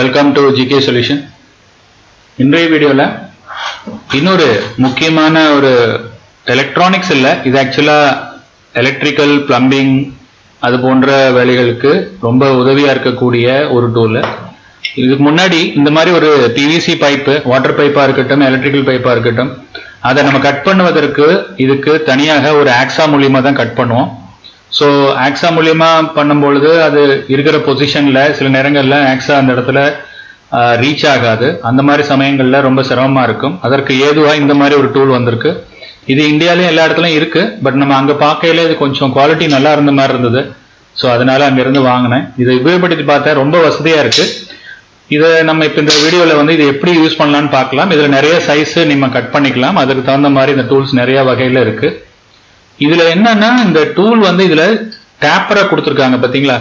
Welcome to GK solution இன்றைய வீடியோவில் இன்னொரு முக்கியமான ஒரு எலக்ட்ரானிக்ஸ் இல்லை இது ஆக்சுவலாக எலக்ட்ரிக்கல் பிளம்பிங் அது போன்ற வேலைகளுக்கு ரொம்ப உதவியாக இருக்கக்கூடிய ஒரு டூல் இதுக்கு முன்னாடி இந்த மாதிரி ஒரு பிவிசி பைப்பு வாட்டர் பைப்பாக இருக்கட்டும் எலக்ட்ரிக்கல் பைப்பாக இருக்கட்டும் அதை நம்ம கட் பண்ணுவதற்கு இதுக்கு தனியாக ஒரு ஆக்ஸா மூலியமாக தான் கட் பண்ணுவோம். ஸோ ஆக்ஸா மூலியமாக பண்ணும்பொழுது அது இருக்கிற பொசிஷனில் சில நேரங்களில் ஆக்ஸா அந்த இடத்துல ரீச் ஆகாது. அந்த மாதிரி சமயங்களில் ரொம்ப சிரமமாக இருக்கும். அதற்கு ஏதுவாக இந்த மாதிரி ஒரு டூல் வந்திருக்கு. இது இந்தியாவிலையும் எல்லா இடத்துலையும் இருக்குது பட் நம்ம அங்கே பார்க்கையில இது கொஞ்சம் குவாலிட்டி நல்லா இருந்த மாதிரி இருந்தது. ஸோ அதனால் அங்கேருந்து வாங்கினேன். இதை உபயோகப்படுத்தி பார்த்தா ரொம்ப வசதியாக இருக்குது இதை நம்ம இப்போ இந்த வீடியோவில் வந்து இது எப்படி யூஸ் பண்ணலான்னு பார்க்கலாம். இதில் நிறைய சைஸு நம்ம கட் பண்ணிக்கலாம். அதுக்கு தகுந்த மாதிரி இந்த டூல்ஸ் நிறைய வகையில் இருக்குது இதுல என்னன்னா இந்த டூல் வந்து இதுல டேப்பரா கொடுத்துருக்காங்க பாத்தீங்களா?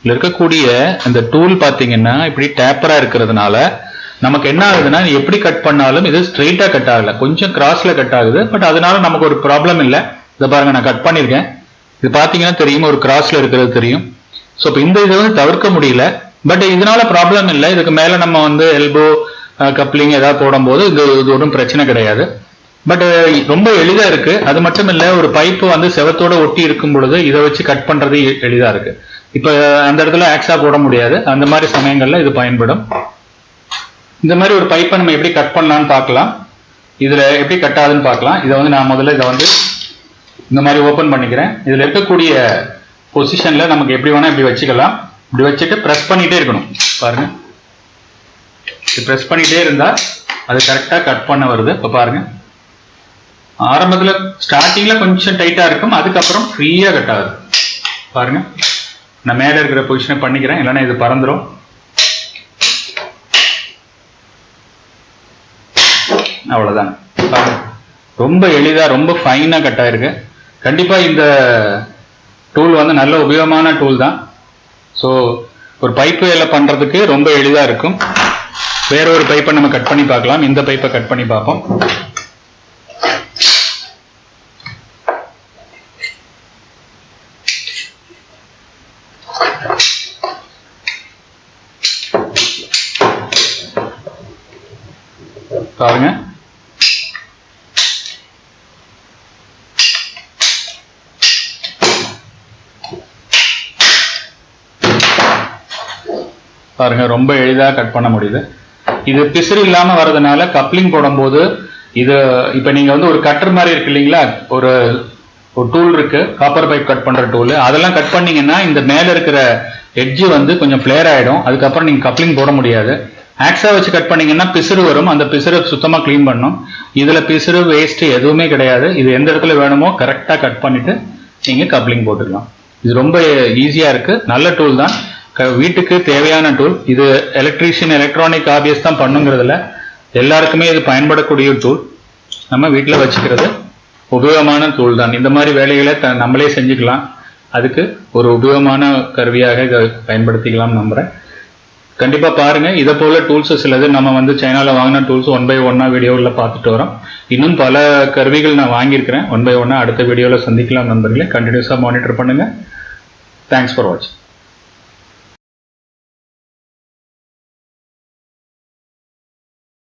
இதுல இருக்கக்கூடிய அந்த டூல் பாத்தீங்கன்னா இப்படி டேப்பரா இருக்கிறதுனால நமக்கு என்ன ஆகுதுன்னா எப்படி கட் பண்ணாலும் இது ஸ்ட்ரெயிட்டா கட் ஆகல. கொஞ்சம் கிராஸ்ல கட் ஆகுது. பட் அதனால நமக்கு ஒரு ப்ராப்ளம் இல்லை. இதை பாருங்க நான் கட் பண்ணிருக்கேன் இது பாத்தீங்கன்னா தெரியும் ஒரு கிராஸ்ல இருக்கிறது தெரியும். ஸோ இப்போ இந்த இதை வந்து தவிர்க்க முடியல. பட் இதனால ப்ராப்ளம் இல்லை. இதுக்கு மேல நம்ம வந்து எல்போ கப்ளிங் ஏதாவது போடும்போது இது இது ஒன்றும் பிரச்சனை கிடையாது. பட் uh, ரொம்ப எளிதா இருக்கு. அது மட்டும் இல்ல ஒரு பைப்பு வந்து செவத்தோட ஒட்டி இருக்கும் பொழுது இதை வச்சு கட் பண்றது எளிதா இருக்கு. இப்ப அந்த இடத்துல ஆக்ஸா போட முடியாது. அந்த மாதிரி சமயங்கள்ல இது பயன்படும். இந்த மாதிரி ஒரு பைப்பை நம்ம எப்படி கட் பண்ணலாம்னு பார்க்கலாம். இதுல எப்படி கட் ஆகுதுன்னு பார்க்கலாம். இதை வந்து நான் முதல்ல இதை வந்து இந்த மாதிரி ஓப்பன் பண்ணிக்கிறேன். இதுல இருக்கக்கூடிய பொசிஷன்ல நமக்கு எப்படி வேணா இப்படி வச்சுக்கலாம். இப்படி வச்சுட்டு ப்ரெஸ் பண்ணிட்டே இருக்கணும். பாருங்க. இது ப்ரெஸ் பண்ணிட்டே இருந்தா அது கரெக்டா கட் பண்ண வருது. இப்ப பாருங்க. ஆரம்பத்தில் ஸ்டார்டிங்கில் கொஞ்சம் டைட்டாக இருக்கும். அதுக்கப்புறம் ஃப்ரீயாக கட் ஆகுது. பாருங்க. நான் மேலே இருக்கிற பொசிஷனை பண்ணிக்கிறேன். இல்லைன்னா இது பறந்துடும் அவ்வளோதான் பாருங்கள் ரொம்ப எளிதா ரொம்ப ஃபைனாக கட் ஆயிருக்கு. கண்டிப்பாக இந்த டூல் வந்து நல்ல உபயோகமான டூல் தான். ஸோ ஒரு பைப்பு வேலை பண்ணுறதுக்கு ரொம்ப எளிதாக இருக்கும். வேற ஒரு பைப்பை நம்ம கட் பண்ணி பார்க்கலாம். இந்த பைப்பை கட் பண்ணி பார்ப்போம். பாருங்க. பாருங்க ரொம்ப எளிதா கட் பண்ண முடியுது. இது பிசிறு இல்லாம வர்றதுனால கப்ளிங் போடும்போது இது இப்ப நீங்க வந்து ஒரு கட்டர் மாதிரி இருக்கு இல்லைங்களா? ஒரு ஒரு டூல் இருக்கு. காப்பர் பைப் கட் பண்ற டூல் அதெல்லாம் கட் பண்ணீங்கன்னா இந்த மேல இருக்கிற எட்ஜ் வந்து கொஞ்சம் ஃப்ளேர் ஆயிடும். அதுக்கப்புறம் நீங்க கப்ளிங் போட முடியாது. ஆக்ஸா வச்சு கட் பண்ணீங்கன்னா பிசுறு வரும். அந்த பிசுறு சுத்தமாக க்ளீன் பண்ணும். இதில் பிசுறு வேஸ்ட் எதுவுமே கிடையாது. இது எந்த இடத்துல வேணுமோ கரெக்டாக கட் பண்ணிட்டு நீங்கள் கப்ளிங் போட்டுக்கலாம். இது ரொம்ப ஈஸியாக இருக்கு. நல்ல டூல் தான். க- வீட்டுக்கு தேவையான டூல் இது எலக்ட்ரீஷியன் எலக்ட்ரானிக் ஆபியஸ் தான் பண்ணுங்கிறதுல. எல்லாருக்குமே இது பயன்படக்கூடிய டூல் நம்ம வீட்டில் வச்சுக்கிறது உபயோகமான டூல் தான். இந்த மாதிரி வேலைகளை த நம்மளே செஞ்சுக்கலாம். அதுக்கு ஒரு உபயோகமான கருவியாக பயன்படுத்திக்கலாம் நம்புகிறேன் கண்டிப்பாக பாருங்கள் இதை போல டூல்ஸு சிலது நம்ம வந்து சைனாவில் வாங்கின டூல்ஸ் ஒன் பை ஒன்னாக வீடியோவில் பார்த்துட்டு வரோம். இன்னும் பல கருவிகள் நான் வாங்கியிருக்கிறேன். ஒன் பை ஒன்னாக அடுத்த வீடியோவில் சந்திக்கலாம் நண்பர்களே. கண்டினியூஸாக மானிட்டர் பண்ணுங்கள் தேங்க்ஸ் ஃபார் வாட்சிங்